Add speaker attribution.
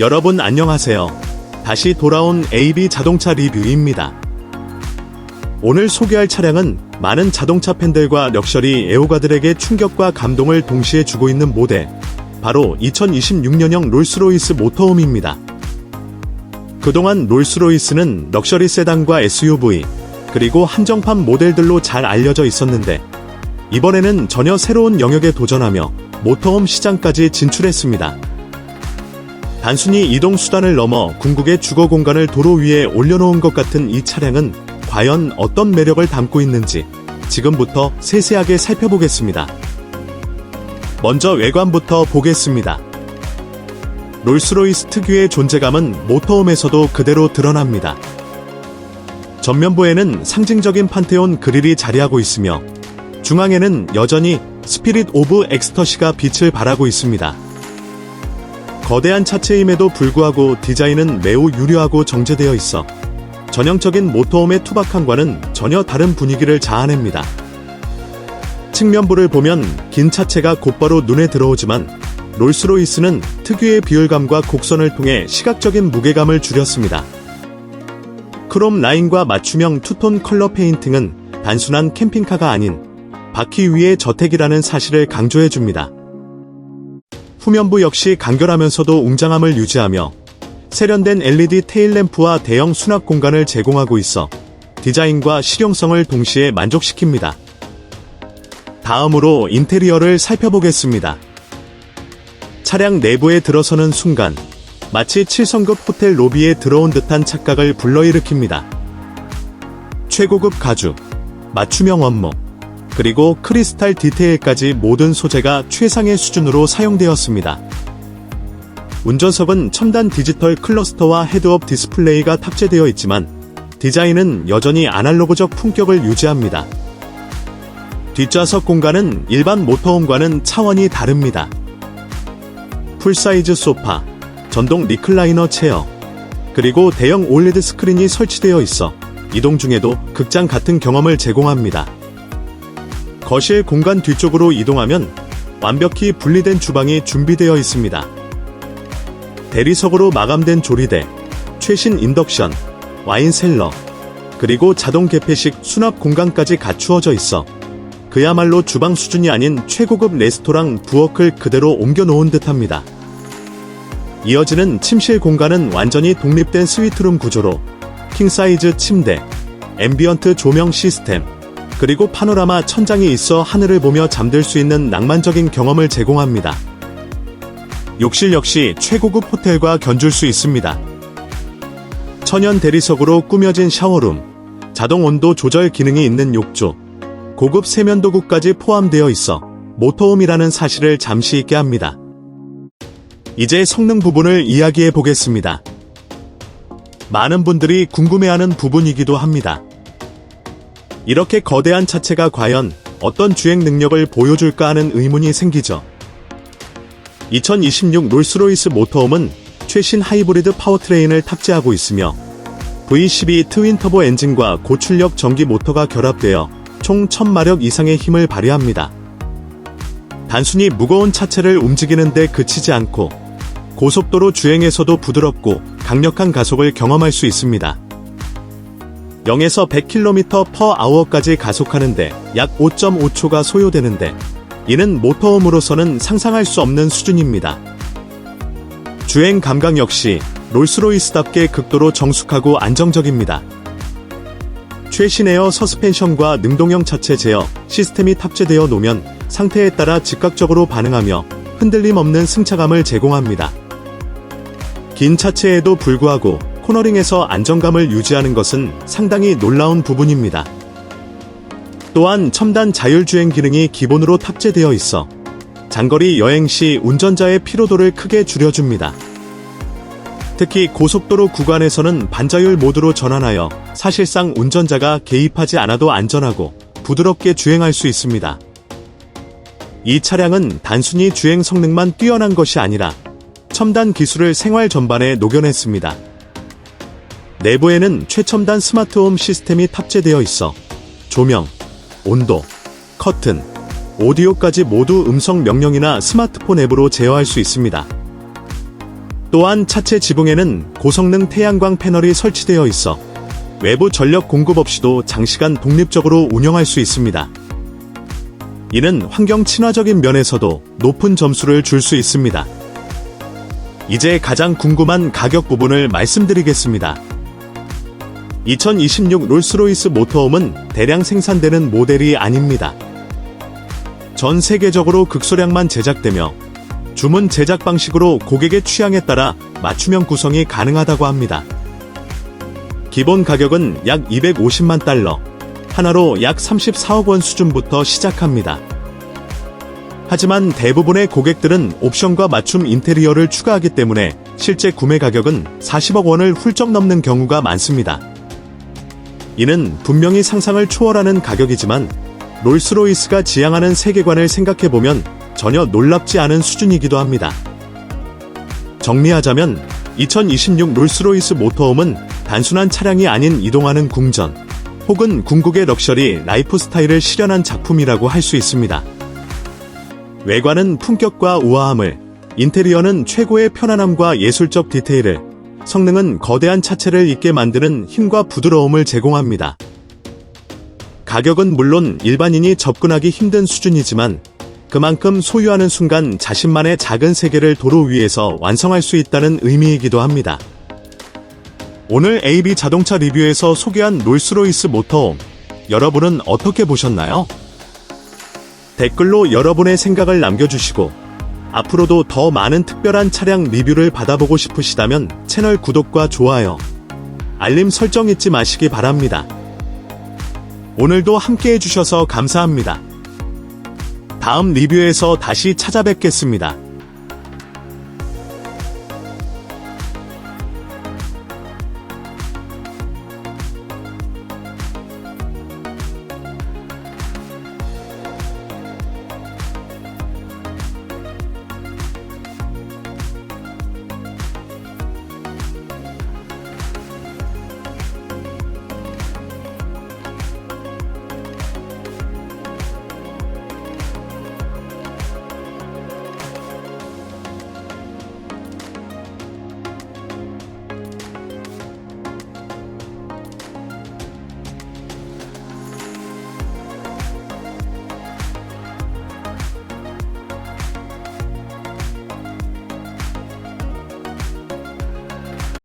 Speaker 1: 여러분 안녕하세요. 다시 돌아온 AB 자동차 리뷰입니다. 오늘 소개할 차량은 많은 자동차 팬들과 럭셔리 애호가들에게 충격과 감동을 동시에 주고 있는 모델, 바로 2026년형 롤스로이스 모터홈입니다. 그동안 롤스로이스는 럭셔리 세단과 SUV, 그리고 한정판 모델들로 잘 알려져 있었는데, 이번에는 전혀 새로운 영역에 도전하며 모터홈 시장까지 진출했습니다. 단순히 이동 수단을 넘어 궁극의 주거 공간을 도로 위에 올려놓은 것 같은 이 차량은 과연 어떤 매력을 담고 있는지 지금부터 세세하게 살펴보겠습니다. 먼저 외관부터 보겠습니다. 롤스로이스 특유의 존재감은 모터홈에서도 그대로 드러납니다. 전면부에는 상징적인 판테온 그릴이 자리하고 있으며 중앙에는 여전히 스피릿 오브 엑스터시가 빛을 발하고 있습니다. 거대한 차체임에도 불구하고 디자인은 매우 유려하고 정제되어 있어 전형적인 모터홈의 투박함과는 전혀 다른 분위기를 자아냅니다. 측면부를 보면 긴 차체가 곧바로 눈에 들어오지만 롤스로이스는 특유의 비율감과 곡선을 통해 시각적인 무게감을 줄였습니다. 크롬 라인과 맞춤형 투톤 컬러 페인팅은 단순한 캠핑카가 아닌 바퀴 위의 저택이라는 사실을 강조해줍니다. 후면부 역시 간결하면서도 웅장함을 유지하며 세련된 LED 테일램프와 대형 수납 공간을 제공하고 있어 디자인과 실용성을 동시에 만족시킵니다. 다음으로 인테리어를 살펴보겠습니다. 차량 내부에 들어서는 순간 마치 7성급 호텔 로비에 들어온 듯한 착각을 불러일으킵니다. 최고급 가죽, 맞춤형 원목, 그리고 크리스탈 디테일까지 모든 소재가 최상의 수준으로 사용되었습니다. 운전석은 첨단 디지털 클러스터와 헤드업 디스플레이가 탑재되어 있지만 디자인은 여전히 아날로그적 품격을 유지합니다. 뒷좌석 공간은 일반 모터홈과는 차원이 다릅니다. 풀사이즈 소파, 전동 리클라이너 체어, 그리고 대형 올레드 스크린이 설치되어 있어 이동 중에도 극장 같은 경험을 제공합니다. 거실 공간 뒤쪽으로 이동하면 완벽히 분리된 주방이 준비되어 있습니다. 대리석으로 마감된 조리대, 최신 인덕션, 와인 셀러, 그리고 자동 개폐식 수납 공간까지 갖추어져 있어 그야말로 주방 수준이 아닌 최고급 레스토랑 부엌을 그대로 옮겨 놓은 듯합니다. 이어지는 침실 공간은 완전히 독립된 스위트룸 구조로 킹사이즈 침대, 앰비언트 조명 시스템, 그리고 파노라마 천장이 있어 하늘을 보며 잠들 수 있는 낭만적인 경험을 제공합니다. 욕실 역시 최고급 호텔과 견줄 수 있습니다. 천연 대리석으로 꾸며진 샤워룸, 자동 온도 조절 기능이 있는 욕조, 고급 세면도구까지 포함되어 있어 모터홈이라는 사실을 잠시 잊게 합니다. 이제 성능 부분을 이야기해 보겠습니다. 많은 분들이 궁금해하는 부분이기도 합니다. 이렇게 거대한 차체가 과연 어떤 주행 능력을 보여줄까 하는 의문이 생기죠. 2026 롤스로이스 모터홈은 최신 하이브리드 파워트레인을 탑재하고 있으며 V12 트윈 터보 엔진과 고출력 전기 모터가 결합되어 총 1000마력 이상의 힘을 발휘합니다. 단순히 무거운 차체를 움직이는데 그치지 않고 고속도로 주행에서도 부드럽고 강력한 가속을 경험할 수 있습니다. 0에서 100km per hour까지 가속하는데 약 5.5초가 소요되는데 이는 모터홈으로서는 상상할 수 없는 수준입니다. 주행 감각 역시 롤스로이스답게 극도로 정숙하고 안정적입니다. 최신 에어 서스펜션과 능동형 차체 제어 시스템이 탑재되어 놓으면 상태에 따라 즉각적으로 반응하며 흔들림 없는 승차감을 제공합니다. 긴 차체에도 불구하고 코너링에서 안정감을 유지하는 것은 상당히 놀라운 부분입니다. 또한 첨단 자율주행 기능이 기본으로 탑재되어 있어 장거리 여행 시 운전자의 피로도를 크게 줄여줍니다. 특히 고속도로 구간에서는 반자율 모드로 전환하여 사실상 운전자가 개입하지 않아도 안전하고 부드럽게 주행할 수 있습니다. 이 차량은 단순히 주행 성능만 뛰어난 것이 아니라 첨단 기술을 생활 전반에 녹여냈습니다. 내부에는 최첨단 스마트홈 시스템이 탑재되어 있어 조명, 온도, 커튼, 오디오까지 모두 음성 명령이나 스마트폰 앱으로 제어할 수 있습니다. 또한 차체 지붕에는 고성능 태양광 패널이 설치되어 있어 외부 전력 공급 없이도 장시간 독립적으로 운영할 수 있습니다. 이는 환경 친화적인 면에서도 높은 점수를 줄 수 있습니다. 이제 가장 궁금한 가격 부분을 말씀드리겠습니다. 2026 롤스로이스 모터홈은 대량 생산되는 모델이 아닙니다. 전 세계적으로 극소량만 제작되며 주문 제작 방식으로 고객의 취향에 따라 맞춤형 구성이 가능하다고 합니다. 기본 가격은 약 250만 달러, 하나로 약 34억 원 수준부터 시작합니다. 하지만 대부분의 고객들은 옵션과 맞춤 인테리어를 추가하기 때문에 실제 구매 가격은 40억 원을 훌쩍 넘는 경우가 많습니다. 이는 분명히 상상을 초월하는 가격이지만 롤스로이스가 지향하는 세계관을 생각해보면 전혀 놀랍지 않은 수준이기도 합니다. 정리하자면 2026 롤스로이스 모터홈은 단순한 차량이 아닌 이동하는 궁전 혹은 궁극의 럭셔리 라이프 스타일을 실현한 작품이라고 할 수 있습니다. 외관은 품격과 우아함을, 인테리어는 최고의 편안함과 예술적 디테일을, 성능은 거대한 차체를 있게 만드는 힘과 부드러움을 제공합니다. 가격은 물론 일반인이 접근하기 힘든 수준이지만 그만큼 소유하는 순간 자신만의 작은 세계를 도로 위에서 완성할 수 있다는 의미이기도 합니다. 오늘 AB 자동차 리뷰에서 소개한 롤스로이스 모터홈, 여러분은 어떻게 보셨나요? 댓글로 여러분의 생각을 남겨주시고, 앞으로도 더 많은 특별한 차량 리뷰를 받아보고 싶으시다면 채널 구독과 좋아요, 알림 설정 잊지 마시기 바랍니다. 오늘도 함께 해주셔서 감사합니다. 다음 리뷰에서 다시 찾아뵙겠습니다.